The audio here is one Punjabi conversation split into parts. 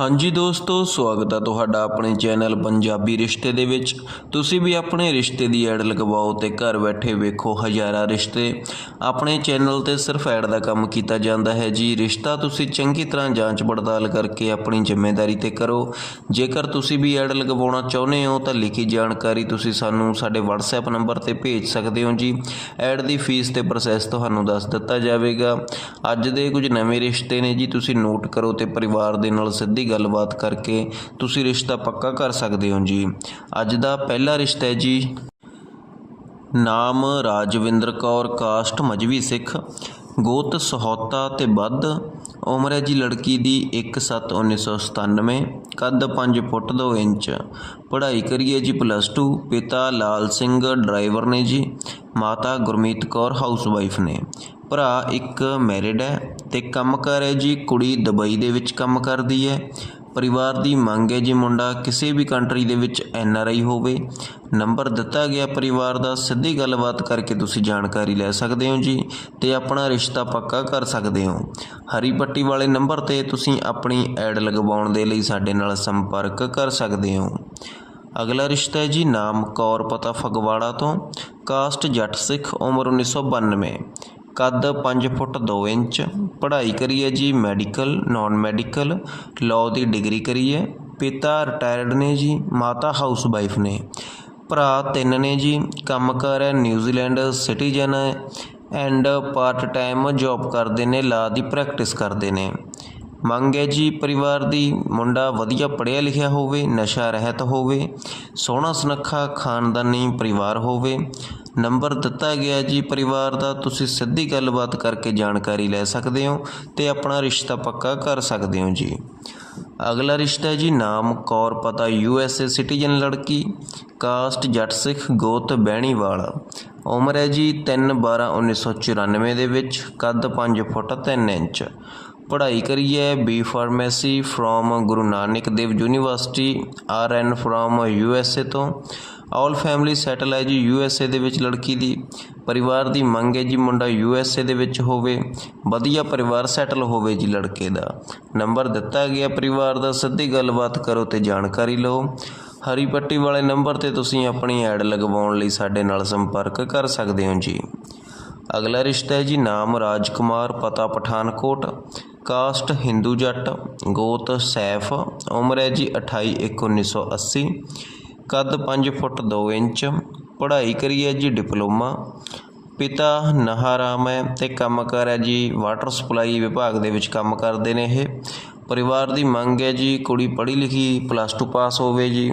ਹਾਂਜੀ ਦੋਸਤੋ, ਸਵਾਗਤ ਹੈ ਤੁਹਾਡਾ ਆਪਣੇ ਚੈਨਲ ਪੰਜਾਬੀ ਰਿਸ਼ਤੇ ਦੇ ਵਿੱਚ। ਤੁਸੀਂ ਵੀ ਆਪਣੇ ਰਿਸ਼ਤੇ ਦੀ ਐਡ ਲਗਵਾਓ ਤੇ ਘਰ ਬੈਠੇ ਵੇਖੋ ਹਜ਼ਾਰਾਂ ਰਿਸ਼ਤੇ। ਆਪਣੇ ਚੈਨਲ ਤੇ ਸਿਰਫ ਐਡ ਦਾ ਕੰਮ ਕੀਤਾ ਜਾਂਦਾ ਹੈ ਜੀ। ਰਿਸ਼ਤਾ ਤੁਸੀਂ ਚੰਗੀ ਤਰ੍ਹਾਂ ਜਾਂਚ ਪੜਤਾਲ ਕਰਕੇ ਆਪਣੀ ਜ਼ਿੰਮੇਵਾਰੀ ਤੇ ਕਰੋ। ਜੇਕਰ ਤੁਸੀਂ ਵੀ ਐਡ ਲਗਵਾਉਣਾ ਚਾਹੁੰਦੇ ਹੋ ਤਾਂ ਲਿਖੀ ਜਾਣਕਾਰੀ ਤੁਸੀਂ ਸਾਨੂੰ ਸਾਡੇ WhatsApp ਨੰਬਰ ਤੇ ਭੇਜ ਸਕਦੇ ਹੋ ਜੀ। ਐਡ ਦੀ ਫੀਸ ਤੇ ਪ੍ਰੋਸੈਸ ਤੁਹਾਨੂੰ ਦੱਸ ਦਿੱਤਾ ਜਾਵੇਗਾ। ਅੱਜ ਦੇ ਕੁਝ ਨਵੇਂ ਰਿਸ਼ਤੇ ਨੇ ਜੀ, ਤੁਸੀਂ ਨੋਟ ਕਰੋ ਤੇ ਪਰਿਵਾਰ ਦੇ ਨਾਲ ਸਿੱਧੀ ਗੱਲਬਾਤ ਕਰਕੇ ਤੁਸੀਂ ਰਿਸ਼ਤਾ ਪੱਕਾ ਕਰ ਸਕਦੇ ਹੋ ਜੀ। ਅੱਜ ਦਾ ਪਹਿਲਾ ਰਿਸ਼ਤਾ ਹੈ ਜੀ। ਨਾਮ ਰਾਜਵਿੰਦਰ ਕੌਰ, ਕਾਸਟ ਮਜਵੀ ਸਿੱਖ। ਗੋਤ ਸਹੌਤਾ ਤੇ ਵੱਧ। ਉਮਰ ਹੈ ਜੀ ਲੜਕੀ ਦੀ 1/7/1997 ਕੱਦ 5 ਫੁੱਟ 2 ਇੰਚ। ਪੜ੍ਹਾਈ ਕਰੀਏ ਜੀ ਪਲੱਸ 2 ਪਿਤਾ ਲਾਲ ਸਿੰਘ ਡਰਾਈਵਰ ਨੇ ਜੀ। ਮਾਤਾ ਗੁਰਮੀਤ ਕੌਰ ਹਾਊਸ ਵਾਈਫ ਨੇ। ਭਰਾ ਇੱਕ ਮੈਰਿਡ ਹੈ ਤੇ ਕੰਮ ਕਰ ਹੈ ਜੀ, ਕੁੜੀ ਦੁਬਈ ਦੇ ਵਿੱਚ ਕੰਮ ਕਰਦੀ ਹੈ। ਪਰਿਵਾਰ ਦੀ ਮੰਗ ਹੈ ਜੀ ਮੁੰਡਾ ਕਿਸੇ ਵੀ ਕੰਟਰੀ ਦੇ ਵਿੱਚ ਐਨ ਆਰ ਆਈ ਹੋਵੇ। ਨੰਬਰ ਦਿੱਤਾ ਗਿਆ ਪਰਿਵਾਰ ਦਾ, ਸਿੱਧੀ ਗੱਲਬਾਤ ਕਰਕੇ ਤੁਸੀਂ ਜਾਣਕਾਰੀ ਲੈ ਸਕਦੇ ਹੋ ਜੀ ਤੇ ਆਪਣਾ ਰਿਸ਼ਤਾ ਪੱਕਾ ਕਰ ਸਕਦੇ ਹੋ। ਹਰੀ ਪੱਟੀ ਵਾਲੇ ਨੰਬਰ ਤੇ ਤੁਸੀਂ ਆਪਣੀ ਐਡ ਲਗਵਾਉਣ ਦੇ ਲਈ ਸਾਡੇ ਨਾਲ ਸੰਪਰਕ ਕਰ ਸਕਦੇ ਹੋ। ਅਗਲਾ ਰਿਸ਼ਤਾ ਹੈ ਜੀ ਨਾਮ ਕੌਰ ਪਤਾ ਫਗਵਾੜਾ ਤੋਂ ਕਾਸਟ ਜੱਟ ਸਿੱਖ, ਉਮਰ 1992 ਕੱਦ 5 ਫੁੱਟ 2 ਇੰਚ, ਪੜ੍ਹਾਈ ਕਰੀ ਹੈ ਜੀ ਮੈਡੀਕਲ, ਨਾਨ ਮੈਡੀਕਲ, ਲਾਅ ਦੀ ਡਿਗਰੀ ਕਰੀ ਹੈ ਪਿਤਾ ਰਿਟਾਇਰਡ ਨੇ ਜੀ, ਮਾਤਾ ਹਾਊਸ ਵਾਈਫ ਨੇ। ਭਰਾ ਤਿੰਨ ਨੇ ਜੀ ਕੰਮਕਾਰ ਹੈ New Zealand citizen and part time job ਕਰਦੇ ਨੇ ਲਾ ਦੀ ਪ੍ਰੈਕਟਿਸ ਕਰਦੇ ਨੇ। ਮੰਗ ਹੈ ਜੀ ਪਰਿਵਾਰ ਦੀ, ਮੁੰਡਾ ਵਧੀਆ ਪੜ੍ਹਿਆ ਲਿਖਿਆ ਹੋਵੇ, ਨਸ਼ਾ ਰਹਿਤ ਹੋਵੇ, ਸੋਹਣਾ ਸੁਨੱਖਾ ਖਾਨਦਾਨੀ ਪਰਿਵਾਰ ਹੋਵੇ, ਨੰਬਰ ਦਿੱਤਾ ਗਿਆ ਜੀ ਪਰਿਵਾਰ ਦਾ, ਤੁਸੀਂ ਸਿੱਧੀ ਗੱਲਬਾਤ ਕਰਕੇ ਜਾਣਕਾਰੀ ਲੈ ਸਕਦੇ ਹੋ ਤੇ ਆਪਣਾ ਰਿਸ਼ਤਾ ਪੱਕਾ ਕਰ ਸਕਦੇ ਹੋ ਜੀ। ਅਗਲਾ ਰਿਸ਼ਤਾ ਹੈ ਜੀ ਨਾਮ ਕੌਰ ਪਤਾ, ਯੂ ਐਸ ਏ ਸਿਟੀਜ਼ਨ ਲੜਕੀ, ਕਾਸਟ ਜੱਟ ਸਿੱਖ ਗੋਤ ਬਹਿਣੀਵਾਲ। ਉਮਰ ਹੈ ਜੀ 3 12 1994 ਦੇ ਵਿੱਚ, ਕੱਦ 5 ਫੁੱਟ 3 ਇੰਚ। ਪੜ੍ਹਾਈ ਕਰੀ ਹੈ B pharmacy from Guru Nanak Dev university R N from U S A ਤੋਂ। ਆਲ ਫੈਮਿਲੀ ਸੈਟਲ ਹੈ ਜੀ ਯੂ ਐਸ ਏ ਦੇ ਵਿੱਚ ਲੜਕੀ ਦੀ। ਪਰਿਵਾਰ ਦੀ ਮੰਗ ਹੈ ਜੀ ਮੁੰਡਾ ਯੂ ਐਸ ਏ ਦੇ ਵਿੱਚ ਹੋਵੇ। ਵਧੀਆ ਪਰਿਵਾਰ ਸੈਟਲ ਹੋਵੇ ਜੀ ਲੜਕੇ ਦਾ। ਨੰਬਰ ਦਿੱਤਾ ਗਿਆ ਪਰਿਵਾਰ ਦਾ, ਸਿੱਧੀ ਗੱਲਬਾਤ ਕਰੋ ਤੇ ਜਾਣਕਾਰੀ ਲਓ। ਹਰੀ ਪੱਟੀ ਵਾਲੇ ਨੰਬਰ ਤੇ ਤੁਸੀਂ ਆਪਣੀ ਐਡ ਲਗਵਾਉਣ ਲਈ ਸਾਡੇ ਨਾਲ ਸੰਪਰਕ ਕਰ ਸਕਦੇ ਹੋ ਜੀ। ਅਗਲਾ ਰਿਸ਼ਤਾ ਹੈ ਜੀ ਨਾਮ ਰਾਜਕੁਮਾਰ, ਪਤਾ ਪਠਾਨਕੋਟ। ਕਾਸਟ ਹਿੰਦੂ ਜੱਟ, ਗੋਤ ਸੈਫ, ਉਮਰ ਹੈ ਜੀ 28 1 1980 ਕੱਦ 5 ਫੁੱਟ 2 ਇੰਚ, ਪੜ੍ਹਾਈ ਕਰੀ ਹੈ ਜੀ ਡਿਪਲੋਮਾ, ਪਿਤਾ ਨਹਾਰਾਮ ਹੈ ਤੇ ਕੰਮ ਕਰ ਹੈ ਜੀ ਵਾਟਰ ਸਪਲਾਈ ਵਿਭਾਗ ਦੇ ਵਿੱਚ ਕੰਮ ਕਰਦੇ ਨੇ ਇਹ। ਪਰਿਵਾਰ ਦੀ ਮੰਗ ਹੈ ਜੀ, ਕੁੜੀ ਪੜ੍ਹੀ ਲਿਖੀ ਪਲੱਸ 2 ਪਾਸ ਹੋਵੇ ਜੀ।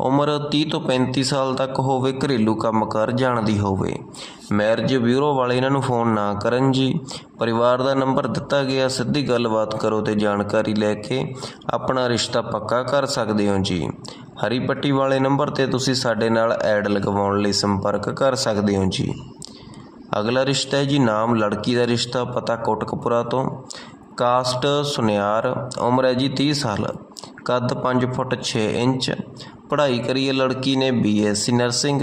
ਉਮਰ 30 ਤੋਂ 35 ਸਾਲ ਤੱਕ ਹੋਵੇ, ਘਰੇਲੂ ਕੰਮ ਕਰ ਜਾਣਦੀ ਹੋਵੇ। ਮੈਰਿਜ ਬਿਊਰੋ ਵਾਲੇ ਇਹਨਾਂ ਨੂੰ ਫੋਨ ਨਾ ਕਰਨ ਜੀ। ਪਰਿਵਾਰ ਦਾ ਨੰਬਰ ਦਿੱਤਾ ਗਿਆ, ਸਿੱਧੀ ਗੱਲਬਾਤ ਕਰੋ ਤੇ ਜਾਣਕਾਰੀ ਲੈ ਕੇ ਆਪਣਾ ਰਿਸ਼ਤਾ ਪੱਕਾ ਕਰ ਸਕਦੇ ਹੋ ਜੀ। ਹਰੀ ਪੱਟੀ ਵਾਲੇ ਨੰਬਰ ਤੇ ਤੁਸੀਂ ਸਾਡੇ ਨਾਲ ਐਡ ਲਗਵਾਉਣ ਲਈ ਸੰਪਰਕ ਕਰ ਸਕਦੇ ਹੋ ਜੀ। ਅਗਲਾ ਰਿਸ਼ਤਾ ਹੈ ਜੀ, ਨਾਮ ਲੜਕੀ ਦਾ ਰਿਸ਼ਤਾ, ਪਤਾ ਕੋਟਕਪੁਰਾ ਤੋਂ। ਕਾਸਟ ਸੁਨਿਆਰ, ਉਮਰ ਹੈ ਜੀ 30 ਸਾਲ, ਕੱਦ 5 ਫੁੱਟ 6 ਇੰਚ, ਪੜ੍ਹਾਈ ਕਰੀ ਹੈ ਲੜਕੀ ਨੇ ਬੀਐਸਸੀ ਨਰਸਿੰਗ,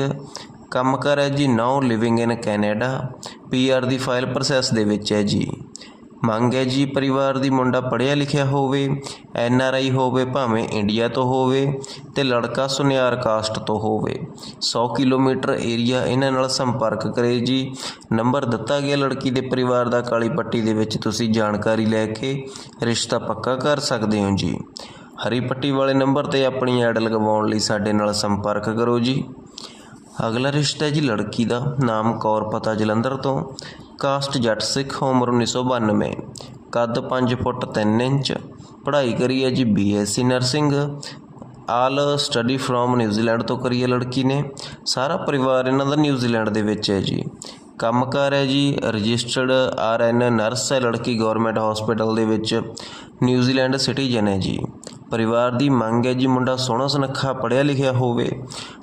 ਕੰਮ ਕਰ ਹੈ ਜੀ now living in Canada PR the file process ਦੇ ਵਿੱਚ ਹੈ ਜੀ। ਮੰਗ ਹੈ ਜੀ ਪਰਿਵਾਰ ਦੀ ਮੁੰਡਾ ਪੜ੍ਹਿਆ ਲਿਖਿਆ ਹੋਵੇ, ਐਨ ਆਰ ਆਈ ਹੋਵੇ ਭਾਵੇਂ ਇੰਡੀਆ ਤੋਂ ਹੋਵੇ ਤੇ ਲੜਕਾ ਸੁਨਿਆਰ ਕਾਸਟ ਤੋਂ ਹੋਵੇ। 100 ਕਿਲੋਮੀਟਰ ਏਰੀਆ ਇਹਨਾਂ ਨਾਲ ਸੰਪਰਕ ਕਰੇ ਜੀ। ਨੰਬਰ ਦਿੱਤਾ ਗਿਆ ਲੜਕੀ ਦੇ ਪਰਿਵਾਰ ਦਾ ਕਾਲੀ ਪੱਟੀ ਦੇ ਵਿੱਚ, ਤੁਸੀਂ ਜਾਣਕਾਰੀ ਲੈ ਕੇ ਰਿਸ਼ਤਾ ਪੱਕਾ ਕਰ ਸਕਦੇ ਹੋ ਜੀ। ਹਰੀ ਪੱਟੀ ਵਾਲੇ ਨੰਬਰ ਤੇ ਆਪਣੀ ਐਡ ਲਗਵਾਉਣ ਲਈ ਸਾਡੇ ਨਾਲ ਸੰਪਰਕ ਕਰੋ ਜੀ। ਅਗਲਾ ਰਿਸ਼ਤਾ ਜੀ ਲੜਕੀ ਦਾ, ਨਾਮ ਕੌਰ ਪਤਾ ਜਲੰਧਰ ਤੋਂ। ਕਾਸਟ ਜੱਟ ਸਿੱਖ ਉਮਰ 1992 ਕੱਦ 5 ਫੁੱਟ 3 ਇੰਚ। ਪੜ੍ਹਾਈ ਕਰੀ ਹੈ ਜੀ BSc nursing all study from New Zealand ਤੋਂ ਕਰੀ ਹੈ ਲੜਕੀ ਨੇ। ਸਾਰਾ ਪਰਿਵਾਰ ਇਹਨਾਂ ਦਾ ਨਿਊਜ਼ੀਲੈਂਡ ਦੇ ਵਿੱਚ ਹੈ ਜੀ। ਕੰਮਕਾਰ ਹੈ ਜੀ ਰਜਿਸਟਰਡ ਆਰ ਐਨ ਨਰਸ ਹੈ, ਲੜਕੀ ਗਵਰਨਮੈਂਟ ਹਸਪੀਟਲ ਦੇ ਵਿੱਚ ਨਿਊਜ਼ੀਲੈਂਡ ਸਿਟੀਜ਼ਨ ਹੈ ਜੀ। ਪਰਿਵਾਰ ਦੀ ਮੰਗ ਹੈ ਜੀ, ਮੁੰਡਾ ਸੋਹਣਾ ਸੁਨੱਖਾ ਪੜ੍ਹਿਆ ਲਿਖਿਆ ਹੋਵੇ,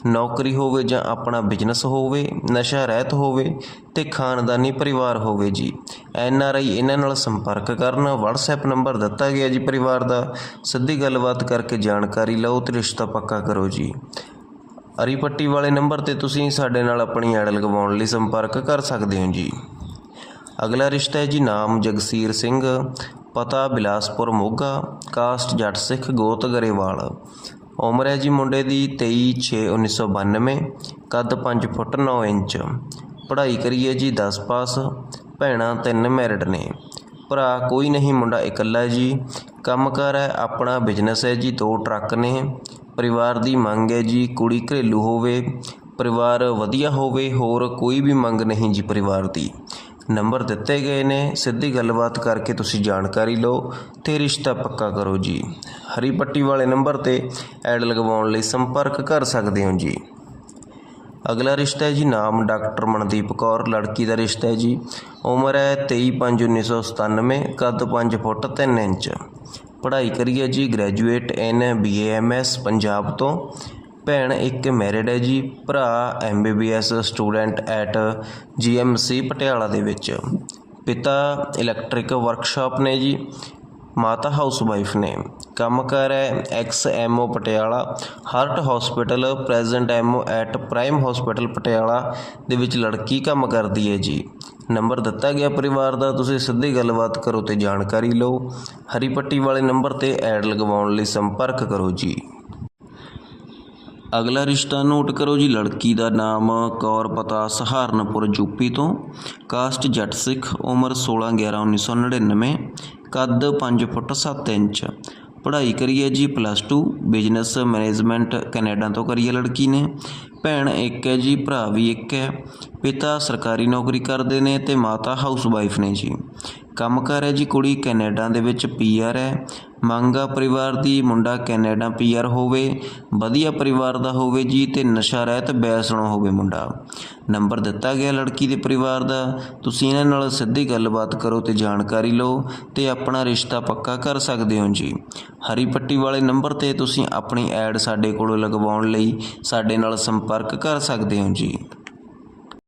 ਨੌਕਰੀ ਹੋਵੇ ਜਾਂ ਆਪਣਾ ਬਿਜ਼ਨਸ ਹੋਵੇ, ਨਸ਼ਾ ਰਹਿਤ ਹੋਵੇ ਤੇ ਖਾਨਦਾਨੀ ਪਰਿਵਾਰ ਹੋਵੇ ਜੀ। ਐਨ ਆਰ ਆਈ ਇਹਨਾਂ ਨਾਲ ਸੰਪਰਕ ਕਰਨ, WhatsApp ਨੰਬਰ ਦਿੱਤਾ ਗਿਆ ਜੀ ਪਰਿਵਾਰ ਦਾ। ਸਿੱਧੀ ਗੱਲਬਾਤ ਕਰਕੇ ਜਾਣਕਾਰੀ ਲਓ ਤੇ ਰਿਸ਼ਤਾ ਪੱਕਾ ਕਰੋ ਜੀ। ਹਰੀ ਪੱਟੀ ਵਾਲੇ ਨੰਬਰ ਤੇ ਤੁਸੀਂ ਸਾਡੇ ਨਾਲ ਆਪਣੀ ਐਡ ਲਗਵਾਉਣ ਲਈ ਸੰਪਰਕ ਕਰ ਸਕਦੇ ਹੋ ਜੀ। ਅਗਲਾ ਰਿਸ਼ਤਾ ਹੈ ਜੀ ਨਾਮ ਜਗਸੀਰ ਸਿੰਘ, ਪਤਾ ਬਿਲਾਸਪੁਰ ਮੋਗਾ, ਕਾਸਟ ਜੱਟ ਸਿੱਖ ਗੋਤ ਗਰੇਵਾਲ। ਉਮਰ ਹੈ ਜੀ ਮੁੰਡੇ ਦੀ 23 6 1992 ਕੱਦ 5 ਫੁੱਟ 9 ਇੰਚ। ਪੜ੍ਹਾਈ ਕਰੀਏ ਜੀ 10 ਪਾਸ, ਭੈਣਾਂ ਤਿੰਨ ਮੈਰਿਡ ਨੇ। ਭਰਾ, ਕੋਈ ਨਹੀਂ, ਮੁੰਡਾ ਇਕੱਲਾ ਹੈ ਜੀ। ਕੰਮਕਾਰ ਹੈ, ਆਪਣਾ ਬਿਜ਼ਨਸ ਹੈ ਜੀ, ਦੋ ਟਰੱਕ ਨੇ। ਪਰਿਵਾਰ ਦੀ ਮੰਗ ਹੈ ਜੀ, ਕੁੜੀ ਘਰੇਲੂ ਹੋਵੇ, ਪਰਿਵਾਰ ਵਧੀਆ ਹੋਵੇ, ਹੋਰ ਕੋਈ ਵੀ ਮੰਗ ਨਹੀਂ ਜੀ ਪਰਿਵਾਰ ਦੀ। ਨੰਬਰ ਦਿੱਤੇ ਗਏ ਨੇ, ਸਿੱਧੀ ਗੱਲਬਾਤ ਕਰਕੇ ਤੁਸੀਂ ਜਾਣਕਾਰੀ ਲਓ ਤੇ ਰਿਸ਼ਤਾ ਪੱਕਾ ਕਰੋ ਜੀ। ਹਰੀ ਪੱਟੀ ਵਾਲੇ ਨੰਬਰ ਤੇ ਐਡ ਲਗਵਾਉਣ ਲਈ ਸੰਪਰਕ ਕਰ ਸਕਦੇ ਹੋ ਜੀ। ਅਗਲਾ ਰਿਸ਼ਤਾ ਹੈ ਜੀ ਨਾਮ ਡਾਕਟਰ ਮਨਦੀਪ ਕੌਰ, ਲੜਕੀ ਦਾ ਰਿਸ਼ਤਾ ਹੈ ਜੀ। ਉਮਰ ਹੈ 23/5/1997 ਕੱਦ 5 ਫੁੱਟ 3 ਇੰਚ। ਪੜ੍ਹਾਈ ਕਰੀ ਹੈ ਜੀ ਗ੍ਰੈਜੂਏਟ ਇਨ ਬੀਏਐਮਐਸ ਪੰਜਾਬ ਤੋਂ। ਭੈਣ ਇੱਕ ਮੈਰਿਡ ਹੈ ਜੀ, ਭਰਾ MBBS student at GMC Patiala ਦੇ ਵਿੱਚ। ਪਿਤਾ ਇਲੈਕਟ੍ਰਿਕ ਵਰਕਸ਼ਾਪ ਨੇ ਜੀ। ਮਾਤਾ ਹਾਊਸ ਵਾਈਫ ਨੇ ਕੰਮਕਾਰ ਹੈ ex MO Patiala, heart hospital, present MO at prime hospital Patiala ਦੇ ਵਿੱਚ ਲੜਕੀ ਕੰਮ ਕਰਦੀ ਹੈ ਜੀ। ਨੰਬਰ ਦਿੱਤਾ ਗਿਆ ਪਰਿਵਾਰ ਦਾ, ਤੁਸੀਂ ਸਿੱਧੀ ਗੱਲਬਾਤ ਕਰੋ ਤੇ ਜਾਣਕਾਰੀ ਲਓ। ਹਰੀ ਪੱਟੀ ਵਾਲੇ ਨੰਬਰ ਤੇ ਐਡ ਲਗਵਾਉਣ ਲਈ ਸੰਪਰਕ ਕਰੋ ਜੀ। ਅਗਲਾ ਰਿਸ਼ਤਾ ਨੋਟ ਕਰੋ ਜੀ, ਲੜਕੀ ਦਾ ਨਾਮ ਕੌਰ ਪਤਾ, ਸਹਾਰਨਪੁਰ ਯੂਪੀ ਤੋਂ। ਕਾਸਟ ਜੱਟ ਸਿੱਖ, ਉਮਰ 16 11 1999 ਕੱਦ 5 ਫੁੱਟ 7 ਇੰਚ। ਪੜ੍ਹਾਈ ਕਰੀ ਹੈ ਜੀ, ਪਲੱਸ 2 ਬਿਜ਼ਨਸ ਮੈਨੇਜਮੈਂਟ ਕੈਨੇਡਾ ਤੋਂ ਕਰੀ ਹੈ ਲੜਕੀ ਨੇ। ਭੈਣ ਇੱਕ ਹੈ ਜੀ, ਭਰਾ ਵੀ ਇੱਕ ਹੈ। ਪਿਤਾ ਸਰਕਾਰੀ ਨੌਕਰੀ ਕਰਦੇ ਨੇ ਤੇ ਮਾਤਾ ਹਾਊਸ ਵਾਈਫ ਨੇ ਜੀ। ਕੰਮਕਾਰ ਹੈ ਜੀ ਕੁੜੀ ਕੈਨੇਡਾ ਦੇ ਵਿੱਚ ਪੀਆਰ ਹੈ। ਮੰਗਾ ਪਰਿਵਾਰ ਦੀ ਮੁੰਡਾ ਕੈਨੇਡਾ ਪੀਆਰ ਹੋਵੇ, ਵਧੀਆ ਪਰਿਵਾਰ ਦਾ ਹੋਵੇ ਜੀ ਤੇ ਨਸ਼ਾ ਰਹਿਤ ਬੈਸਣੋ ਹੋਵੇ ਮੁੰਡਾ। ਨੰਬਰ ਦਿੱਤਾ ਗਿਆ ਲੜਕੀ ਦੇ ਪਰਿਵਾਰ ਦਾ। ਤੁਸੀਂ ਇਹਨਾਂ ਨਾਲ ਸਿੱਧੀ ਗੱਲਬਾਤ ਕਰੋ ਤੇ ਜਾਣਕਾਰੀ ਲਓ ਤੇ ਆਪਣਾ ਰਿਸ਼ਤਾ ਪੱਕਾ ਕਰ ਸਕਦੇ ਹੋ ਜੀ। ਹਰੀ ਪੱਟੀ ਵਾਲੇ ਨੰਬਰ ਤੇ ਤੁਸੀਂ ਆਪਣੀ ਐਡ ਸਾਡੇ ਕੋਲੋਂ ਲਗਵਾਉਣ ਲਈ ਸਾਡੇ ਨਾਲ ਸੰਪਰਕ ਕਰ ਸਕਦੇ ਹੋ ਜੀ।